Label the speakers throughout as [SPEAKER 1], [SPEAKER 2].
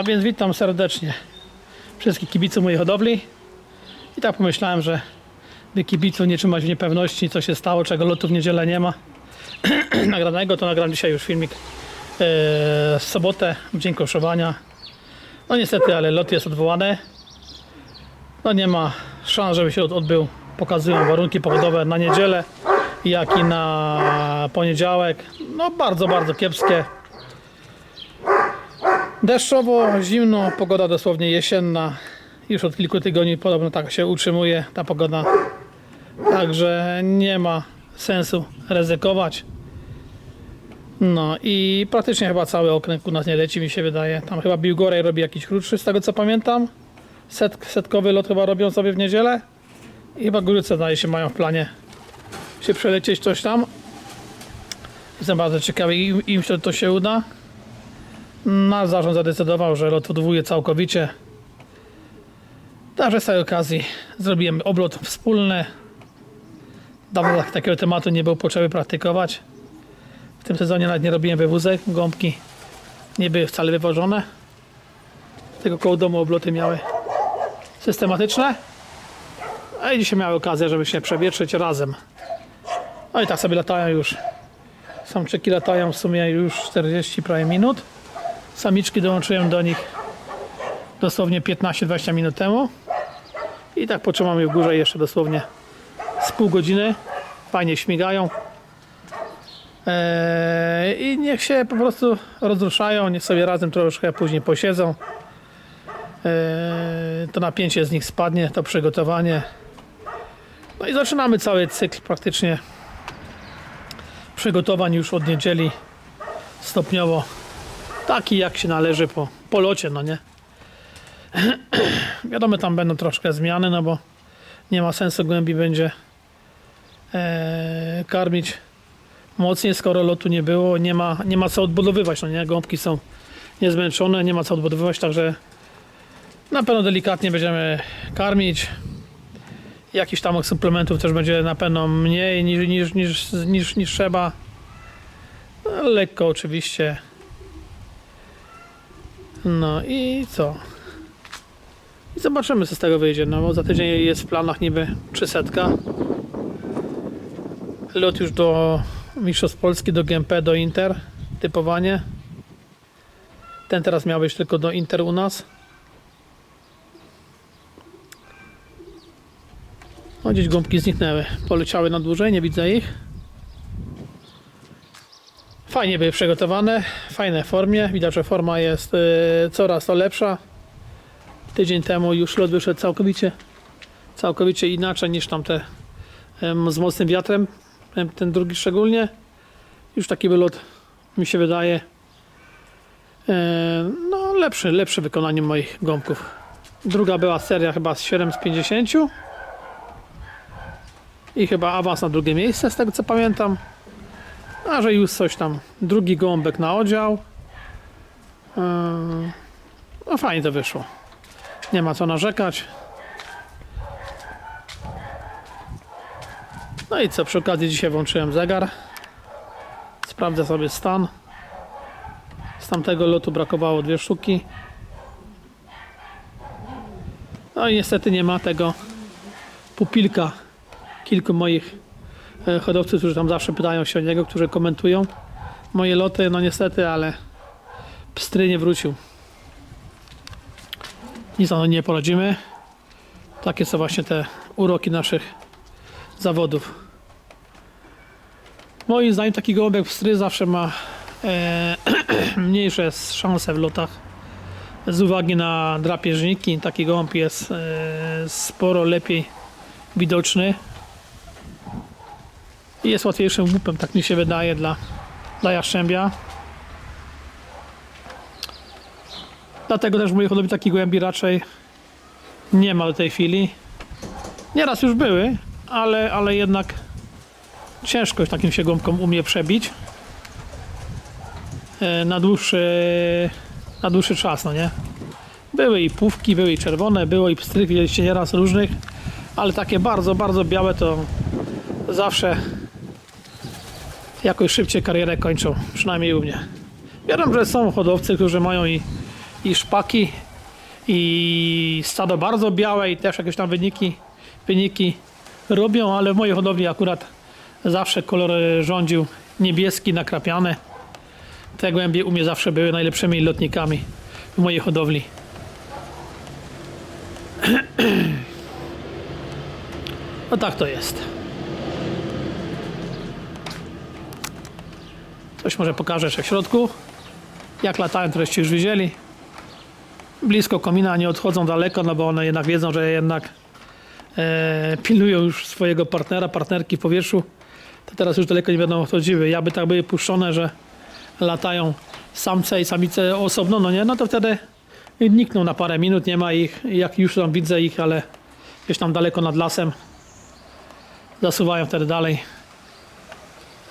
[SPEAKER 1] A więc witam serdecznie wszystkich kibiców mojej hodowli. I tak pomyślałem, że by kibiców nie trzymać w niepewności, co się stało, czego lotu w niedzielę nie ma. Nagranego, to nagram dzisiaj już filmik e, w sobotę, w dzień koszowania. No niestety, ale lot jest odwołany. No nie ma szans, żeby się od- odbył. Pokazują warunki pogodowe na niedzielę, jak i na poniedziałek. No bardzo, bardzo kiepskie. Deszczowo, zimno, pogoda dosłownie jesienna. Już od kilku tygodni podobno tak się utrzymuje ta pogoda. Także nie ma sensu ryzykować. No i praktycznie chyba cały okręg u nas nie leci, mi się wydaje. Tam chyba Biłgoraj robi jakiś krótszy, z tego co pamiętam. Set, setkowy lot chyba robią sobie w niedzielę. I chyba Góryce zdaje się mają w planie się przelecieć coś tam. Jestem bardzo ciekawy, im, im się to się uda. Nasz zarząd zadecydował, że odwołuje całkowicie. Także z tej okazji zrobiłem oblot wspólny. Dawno tak- takiego tematu nie było potrzeby praktykować. W tym sezonie nawet nie robiłem wywózek. Gąbki nie były wcale wywożone. Tylko koło domu obloty miały systematyczne. A i dzisiaj miały okazję, żeby się przewietrzyć razem. No i tak sobie latają już. Samczyki latają w sumie już 40 prawie minut. Samiczki dołączyłem do nich dosłownie 15-20 minut temu. I tak potrzymam je w górze jeszcze dosłownie z pół godziny. Fajnie śmigają. Eee, I niech się po prostu rozruszają, niech sobie razem troszkę później posiedzą. Eee, to napięcie z nich spadnie, to przygotowanie. No i zaczynamy cały cykl praktycznie przygotowań już od niedzieli stopniowo taki jak się należy po polocie, no nie? Wiadomo, tam będą troszkę zmiany, no bo nie ma sensu głębi będzie e, karmić mocniej, skoro lotu nie było, nie ma, nie ma co odbudowywać, no nie? Gąbki są niezmęczone, nie ma co odbudowywać, także na pewno delikatnie będziemy karmić. Jakichś tam suplementów też będzie na pewno mniej niż, niż, niż, niż, niż trzeba. Lekko oczywiście. No i co? I zobaczymy co z tego wyjdzie, no bo za tydzień jest w planach niby 300. Lot już do Mistrzostw Polski, do GMP, do Inter. Typowanie. Ten teraz miał być tylko do Inter u nas. O, gdzieś gąbki zniknęły. Poleciały na dłużej, nie widzę ich. Fajnie były przygotowane, w fajnej formie. Widać, że forma jest y, coraz to lepsza. Tydzień temu już lot wyszedł całkowicie, całkowicie inaczej niż tamte z mocnym wiatrem. Ten, drugi szczególnie. Już taki wylot mi się wydaje e, no lepszy, lepszy w wykonaniu moich gąbków. Druga była seria chyba z 7 z 50 i chyba awans na drugie miejsce z tego co pamiętam. A że już coś tam, drugi gołąbek na oddział. Yy, No fajnie to wyszło. Nie ma co narzekać. No i co, przy okazji dzisiaj włączyłem zegar. Sprawdzę sobie stan. Z tamtego lotu brakowało dwie sztuki. No i niestety nie ma tego pupilka kilku moich e, hodowców, którzy tam zawsze pytają się o niego, którzy komentują moje loty. No niestety, ale pstry nie wrócił. Nic na nie poradzimy. Takie są właśnie te uroki naszych zawodów. Moim zdaniem taki gołąbek pstry zawsze ma e, mniejsze szanse w lotach z uwagi na drapieżniki. Taki gołąb jest e, sporo lepiej widoczny i jest łatwiejszym łupem, tak mi się wydaje, dla, dla jaszczębia. Dlatego też w mojej hodowli takich gołębi raczej nie ma do tej chwili. Nieraz już były, ale, ale jednak ciężko takim się gąbkom umie przebić e, na dłuższy, na dłuższy czas, no nie? Były i pówki, były i czerwone, było i pstrych, widzieliście nieraz różnych, ale takie bardzo, bardzo białe to zawsze jakoś szybciej karierę kończą, przynajmniej u mnie. Wiadomo, że są hodowcy, którzy mają i i szpaki i stado bardzo białe i też jakieś tam wyniki, wyniki robią, ale w mojej hodowli akurat zawsze kolor rządził niebieski, nakrapiany. Te głębie u mnie zawsze były najlepszymi lotnikami w mojej hodowli. No tak to jest. Coś może pokażę jeszcze w środku. Jak latają, to już widzieli. Blisko komina nie odchodzą daleko, no bo one jednak wiedzą, że jednak e, pilnują już swojego partnera, partnerki w powietrzu. To teraz już daleko nie będą odchodziły. Ja by tak były puszczone, że latają samce i samice osobno, no nie, no to wtedy nikną na parę minut, nie ma ich. Jak już tam widzę ich, ale gdzieś tam daleko nad lasem, zasuwają wtedy dalej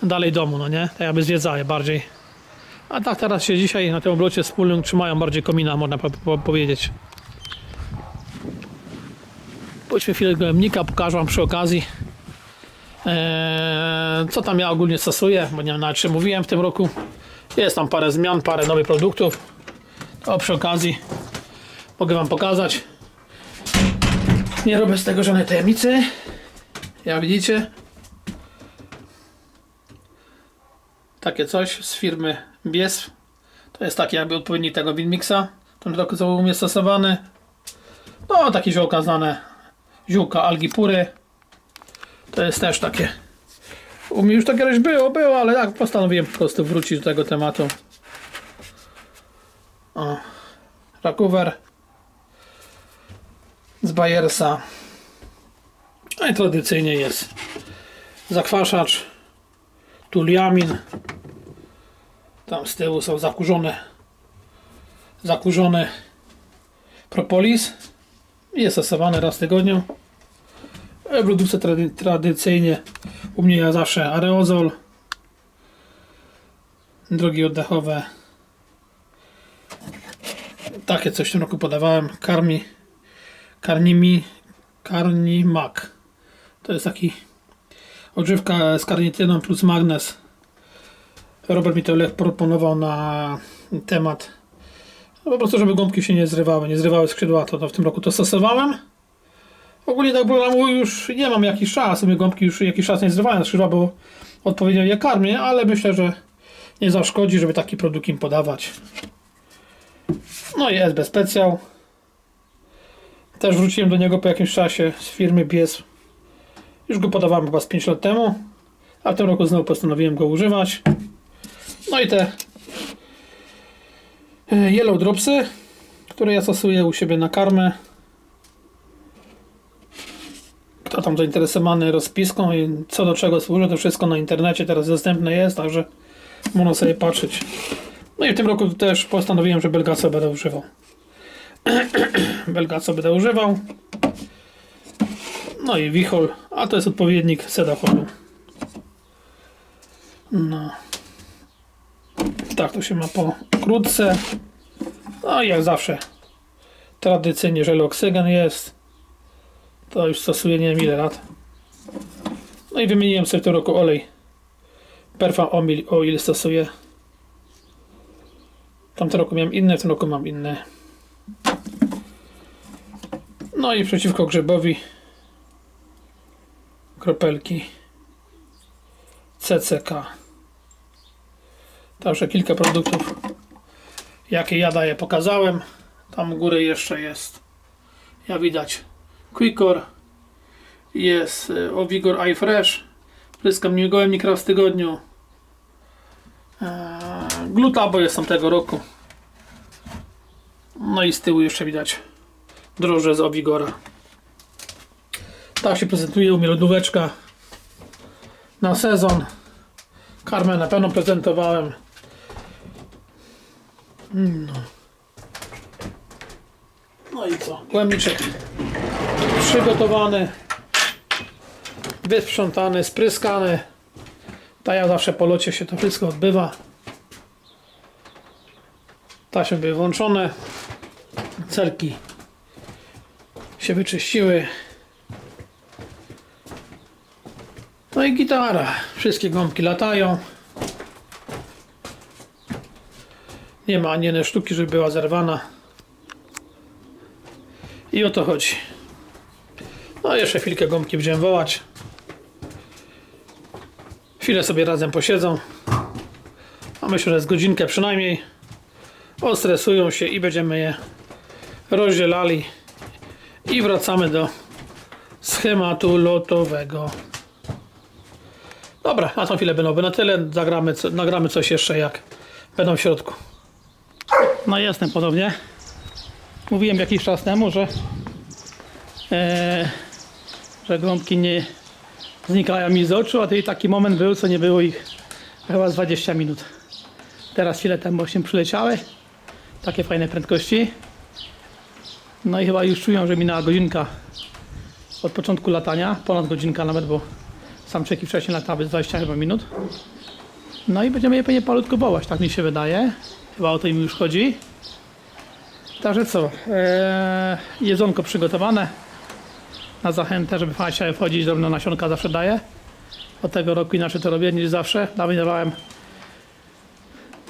[SPEAKER 1] dalej domu, no nie? Tak jakby zwiedzały bardziej. A tak teraz się dzisiaj na tym obrocie wspólnym trzymają bardziej komina, można po, po, powiedzieć. Pójdźmy chwilę do gołębnika, pokażę wam przy okazji eee, co tam ja ogólnie stosuję, bo nie wiem nawet czy mówiłem w tym roku. Jest tam parę zmian, parę nowych produktów. To przy okazji mogę wam pokazać. Nie robię z tego żadnej tajemnicy. Jak widzicie, takie coś z firmy Bies. To jest taki jakby odpowiednik tego Winmixa. Co u mnie stosowany. No takie ziołka znane. Ziółka algi pury. To jest też takie. U mnie już to kiedyś było, było, ale tak postanowiłem po prostu wrócić do tego tematu. O. Rakuwer. Z Bayersa. No i tradycyjnie jest zakwaszacz. Tuliamin. Tam z tyłu są zakurzone zakurzony propolis. Jest stosowany raz w tygodniu. W lodówce trady, tradycyjnie u mnie ja zawsze aerozol. Drogi oddechowe. Takie coś w tym roku podawałem. Karmi. Karnimi. Karnimak. To jest taki odżywka z karnityną plus magnez. Robert mi to Lech proponował na temat no po prostu, żeby gąbki się nie zrywały, nie zrywały skrzydła, to, to w tym roku to stosowałem. Ogólnie tak programu już nie mam jakiś czas, mnie gąbki już jakiś czas nie zrywają skrzydła, bo odpowiednio je karmię, ale myślę, że nie zaszkodzi, żeby taki produkt im podawać. No i SB Specjal. Też wróciłem do niego po jakimś czasie z firmy Bies. Już go podawałem chyba z 5 lat temu, a w tym roku znowu postanowiłem go używać. No i te e, Yellow Dropsy, które ja stosuję u siebie na karmę. Kto tam zainteresowany rozpiską i co do czego służy, to wszystko na internecie teraz dostępne jest, także można sobie patrzeć. No i w tym roku też postanowiłem, że Belgaco będę używał. Belgaco będę używał. No i Wichol, a to jest odpowiednik Sedafolu. No. Tak to się ma po krótce. No i jak zawsze tradycyjnie żel oksygen jest. To już stosuję nie wiem ile lat. No i wymieniłem sobie w tym roku olej. Perfum Oil, oil stosuję. Tamten roku miałem inne, w tym roku mam inne. No i przeciwko grzybowi kropelki CCK. Także kilka produktów, jakie ja daję, pokazałem. Tam u góry jeszcze jest, jak widać, Quickor, jest y, Ovigor iFresh, pryskam nim gołębnik raz w tygodniu. Eee, Glutabo jest tamtego roku. No i z tyłu jeszcze widać droże z Ovigora. Tak się prezentuje u mnie lodóweczka na sezon. Karmę na pewno prezentowałem. No. no i co? Głębniczek przygotowany, wysprzątany, spryskany. Tak jak zawsze po locie się to wszystko odbywa. Taśmy były włączone. Celki się wyczyściły. No i gitara. Wszystkie gąbki latają. Nie ma ani jednej sztuki, żeby była zerwana. I o to chodzi. No jeszcze chwilkę gąbki będziemy wołać. Chwilę sobie razem posiedzą. A myślę, że z godzinkę przynajmniej ostresują się i będziemy je rozdzielali i wracamy do schematu lotowego. Dobra, na tą chwilę będą na tyle. Zagramy, nagramy coś jeszcze jak będą w środku. No jestem ponownie. Mówiłem jakiś czas temu, że, e, że gąbki nie znikają mi z oczu, a i taki moment był, co nie było ich chyba z 20 minut. Teraz chwilę temu się przyleciały. Takie fajne prędkości. No i chyba już czują, że minęła godzinka od początku latania. Ponad godzinka nawet, bo samczyki wcześniej latały z 20 chyba minut. No i będziemy je pewnie palutko wołać, tak mi się wydaje. Chyba o to im już chodzi. Także co, eee, jedzonko przygotowane na zachętę, żeby fajnie wchodzić, drobno nasionka zawsze daję. Od tego roku inaczej to robię niż zawsze. Dawniej dawałem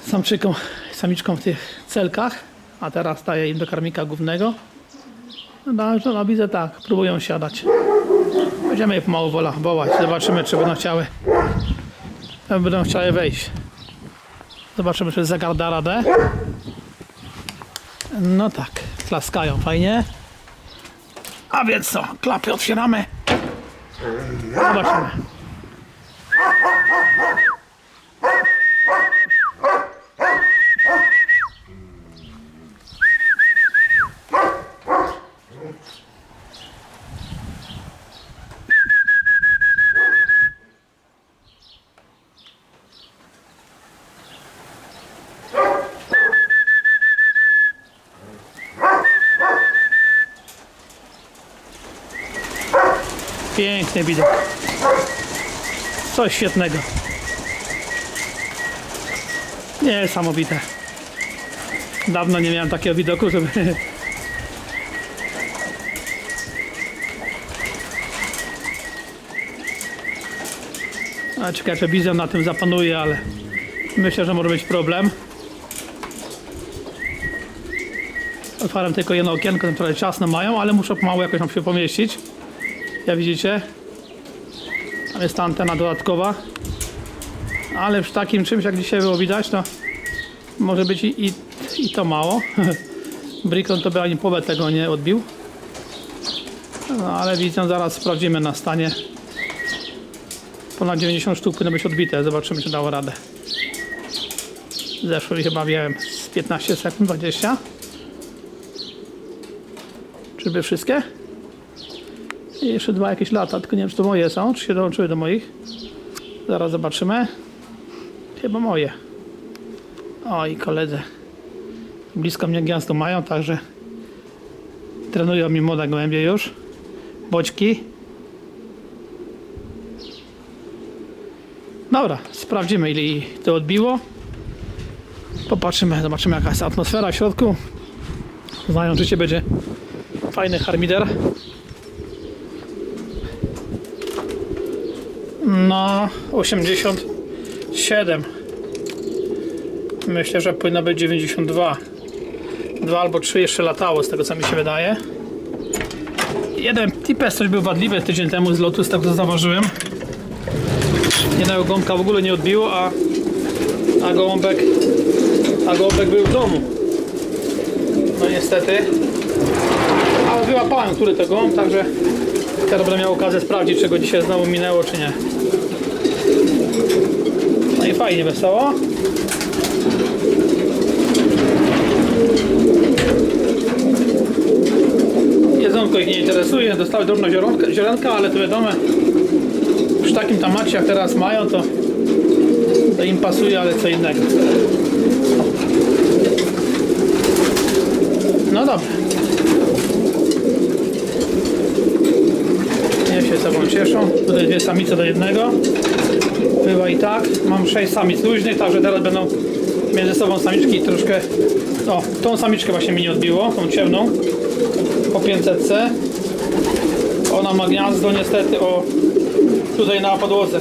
[SPEAKER 1] samczykom, samiczkom w tych celkach, a teraz daję im do karmika głównego. No także no widzę tak, próbują siadać. Będziemy je pomału wola, wołać, zobaczymy czy będą chciały będą chciały wejść. Zobaczymy czy zegar da radę. No tak, klaskają fajnie. A więc co, klapy otwieramy. Zobaczymy. Piękny widok. Coś świetnego. Niesamowite. Dawno nie miałem takiego widoku, żeby... A czekaj, czy bizon na tym zapanuje, ale myślę, że może być problem. Otwarłem tylko jedno okienko, tam trochę mają, ale muszę pomału jakoś tam się pomieścić. Jak widzicie, jest ta antena dodatkowa. Ale przy takim czymś jak dzisiaj było widać, to może być i, i, i to mało. Brikon to by ani połowę tego nie odbił. No ale widzę, zaraz sprawdzimy na stanie. Ponad 90 sztuk powinno być odbite. Zobaczymy, czy dało radę. Zeszły chyba wiem z 15 sekund, 20. Czyby wszystkie? Jeszcze dwa jakieś lata, tylko nie wiem czy to moje są, czy się dołączyły do moich. Zaraz zobaczymy. Chyba moje. O i koledzy. Blisko mnie gniazdo mają, także trenują mi młode gołębie już. Boćki. Dobra, sprawdzimy ile to odbiło. Popatrzymy, zobaczymy jaka jest atmosfera w środku. Znają, czy się będzie fajny harmider. No, 87. Myślę, że powinno być 92. Dwa albo trzy jeszcze latało, z tego co mi się wydaje. Jeden tipes coś był wadliwy tydzień temu z lotu, z tego co zauważyłem. Jednego gąbka w ogóle nie odbiło, a, a gołąbek a gołąbek był w domu. No niestety. Ale wyłapałem, który to także teraz będę miał okazję sprawdzić, czy go dzisiaj znowu minęło, czy nie. I fajnie, wesoło. Jedzonko ich nie interesuje, dostały drobno zieronka, zielenka, ale to wiadomo, przy takim tamacie jak teraz mają, to, to im pasuje, ale co innego. No dobra. Niech cieszą. Tutaj dwie samice do jednego. Bywa i tak. Mam sześć samic luźnych, także teraz będą między sobą samiczki troszkę... O, tą samiczkę właśnie mi nie odbiło, tą ciemną. Po 500C. Ona ma gniazdo niestety o tutaj na podłodze.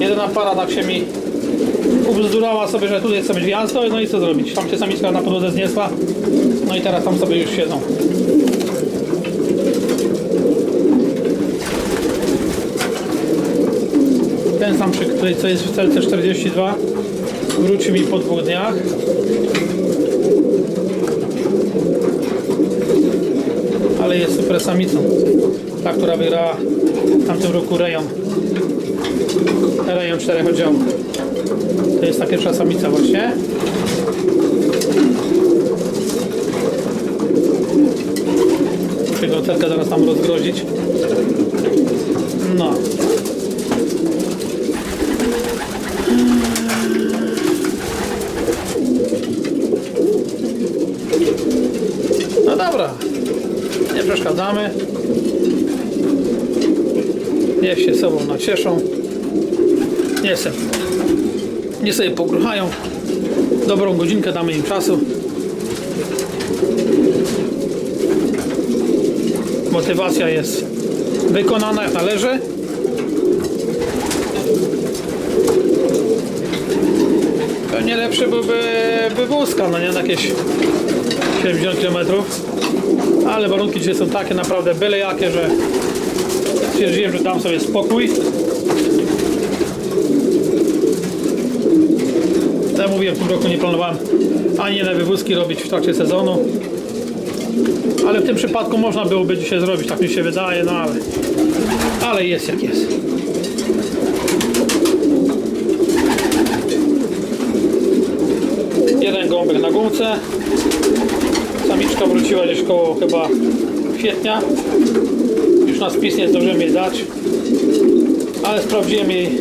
[SPEAKER 1] Jedyna para tak się mi ubzdurała sobie, że tutaj chce być gniazdo, no i co zrobić? Tam się samiczka na podłodze zniesła, no i teraz tam sobie już siedzą. Ten sam, przy której co jest w celce 42 wróci mi po dwóch dniach. Ale jest super samicą. Ta, która wygrała w tamtym roku rejon. Rejon czterech oddziałów. To jest ta pierwsza samica właśnie. Muszę go zaraz tam rozgrozić. No. No dobra. Nie przeszkadzamy. Niech się sobą nacieszą. Nie chcę. Nie sobie pogruchają. Dobrą godzinkę damy im czasu. Motywacja jest wykonana jak należy. Pewnie lepszy byłby wywózka, no nie na jakieś 70 km. Ale warunki dzisiaj są takie naprawdę byle jakie, że stwierdziłem, że dam sobie spokój. Tak jak mówiłem, w tym roku nie planowałem ani jednej wywózki robić w trakcie sezonu. Ale w tym przypadku można byłoby dzisiaj zrobić, tak mi się wydaje, no ale, ale jest jak jest. Jeden gumce. Samiczka wróciła gdzieś koło chyba kwietnia. Już na spis nie zdążyłem jej dać. Ale sprawdziłem jej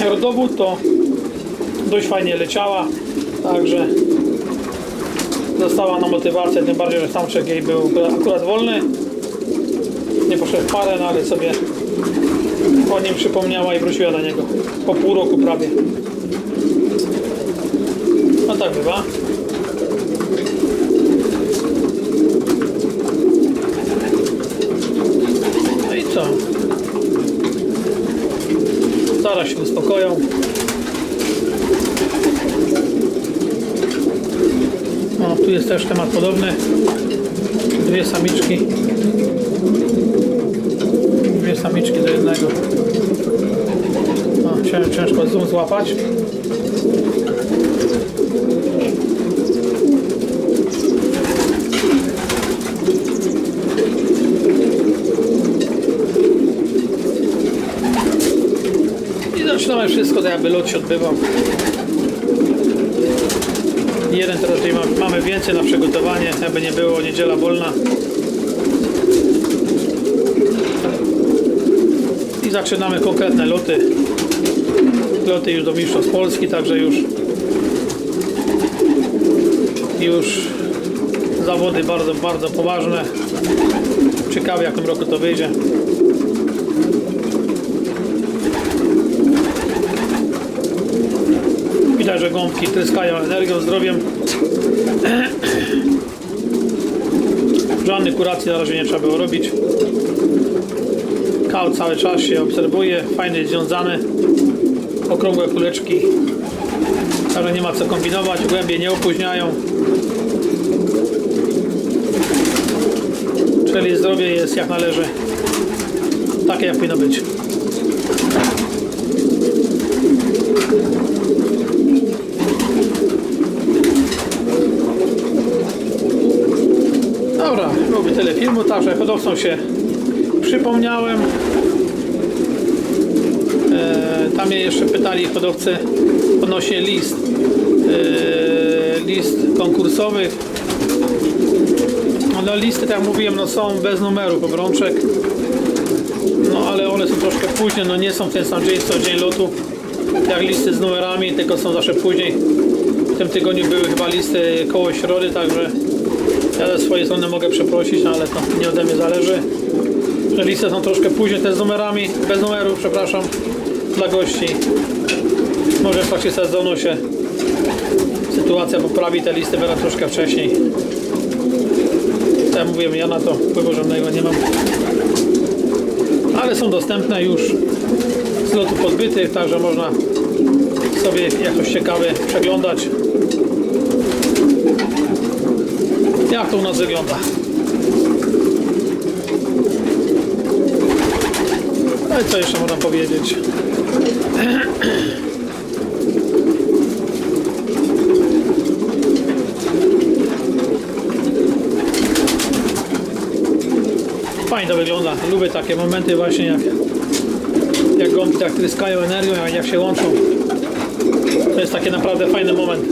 [SPEAKER 1] rodowód, to dość fajnie leciała. Także dostała na motywację, tym bardziej, że samczek jej był akurat wolny. Nie poszedł w parę, no ale sobie o nim przypomniała i wróciła do niego. Po pół roku prawie. Tak bywa. No i co? Zaraz się uspokoją. O, tu jest też temat podobny. Dwie samiczki. Dwie samiczki do jednego. O, cię- ciężko złapać. Zaczynamy wszystko, tak jakby lot się odbywał. Jeden teraz tutaj ma- mamy więcej na przygotowanie, jakby nie było, niedziela wolna. I zaczynamy konkretne loty. Loty już do Mistrzostw Polski, także już już zawody bardzo, bardzo poważne. Ciekawe jak w tym roku to wyjdzie. Widać, że gąbki tryskają energią, zdrowiem. Żadnych kuracji na razie nie trzeba było robić. Kał cały czas się obserwuje, fajny, związany. Okrągłe kuleczki. Także nie ma co kombinować, głębie nie opóźniają. Czyli zdrowie jest jak należy. Takie jak powinno być. Dobra, byłoby tyle filmu, także hodowcą się przypomniałem. E, tam mnie jeszcze pytali hodowcy odnośnie list. E, list konkursowych. No listy, tak jak mówiłem, no są bez numerów obrączek. No ale one są troszkę później, no nie są w ten sam dzień co dzień lotu. Jak listy z numerami, tylko są zawsze później. W tym tygodniu były chyba listy koło środy, także ja ze swojej strony mogę przeprosić, no ale to nie ode mnie zależy. Że listy są troszkę później, te z numerami, bez numerów, przepraszam, dla gości. Może w trakcie sezonu się sytuacja poprawi, te listy będą troszkę wcześniej. Jak mówiłem, ja na to wpływu żadnego nie mam. Ale są dostępne już z lotu podbytych, także można sobie jak coś ciekawy przeglądać. Jak to u nas wygląda? No i co jeszcze można powiedzieć? Fajnie to wygląda. Lubię takie momenty właśnie jak, jak gąbki tak tryskają energią, jak, się łączą. To jest taki naprawdę fajny moment.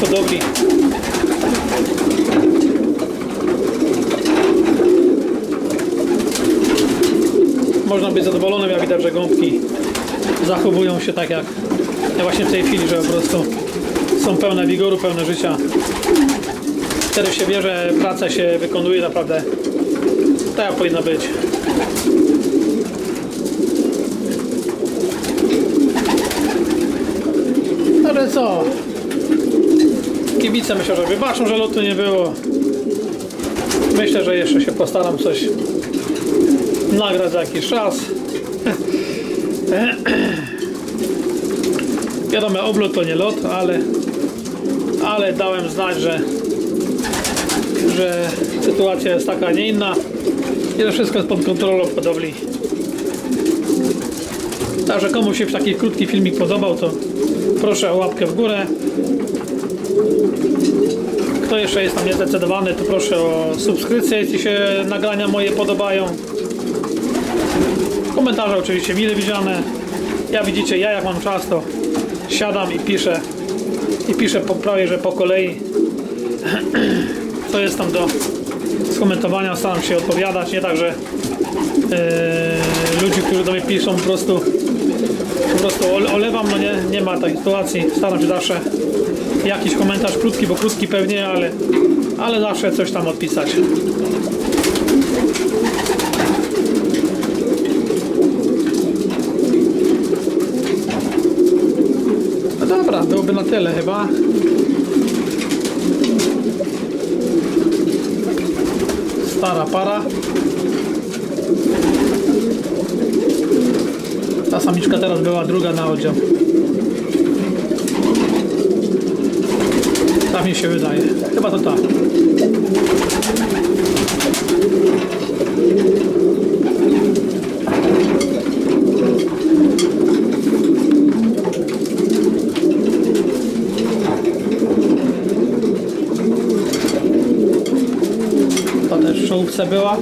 [SPEAKER 1] Hodowli. Można być zadowolonym, jak widać, że gąbki zachowują się tak jak jak właśnie w tej chwili, że po prostu są pełne wigoru, pełne życia. Wtedy się wie, że praca się wykonuje naprawdę jak powinna być. Ale co? Kibice myślę, że wybaczą, że lotu nie było. Myślę, że jeszcze się postaram coś nagrać za jakiś czas. Wiadomo, oblot to nie lot, ale, ale dałem znać, że, że sytuacja jest taka, nie inna że wszystko jest pod kontrolą w hodowli. Także komu się taki krótki filmik podobał, to proszę o łapkę w górę. Kto jeszcze jest tam niezdecydowany, to proszę o subskrypcję, jeśli się nagrania moje podobają. Komentarze oczywiście mile widziane. Ja widzicie, ja jak mam czas, to siadam i piszę. I piszę po, prawie, że po kolei. Co jest tam do skomentowania, staram się odpowiadać. Nie tak, że yy, ludzi, którzy do mnie piszą, po prostu po prostu ole- olewam, no nie, nie ma takiej sytuacji. Staram się zawsze jakiś komentarz krótki, bo krótki pewnie, ale, ale zawsze coś tam odpisać. No dobra, byłoby na tyle chyba. Stara para. Ta samiczka teraz była druga na oddział. Tak mi się wydaje. Chyba to ta. Czołówce była.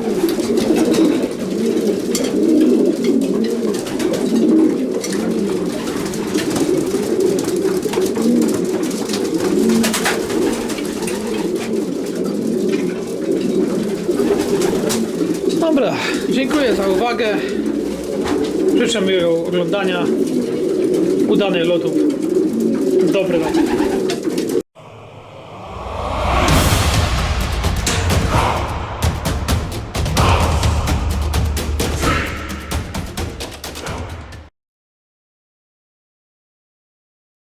[SPEAKER 1] Dobra, dziękuję za uwagę. Życzę miłego oglądania, udanych lotów. Dobry lot.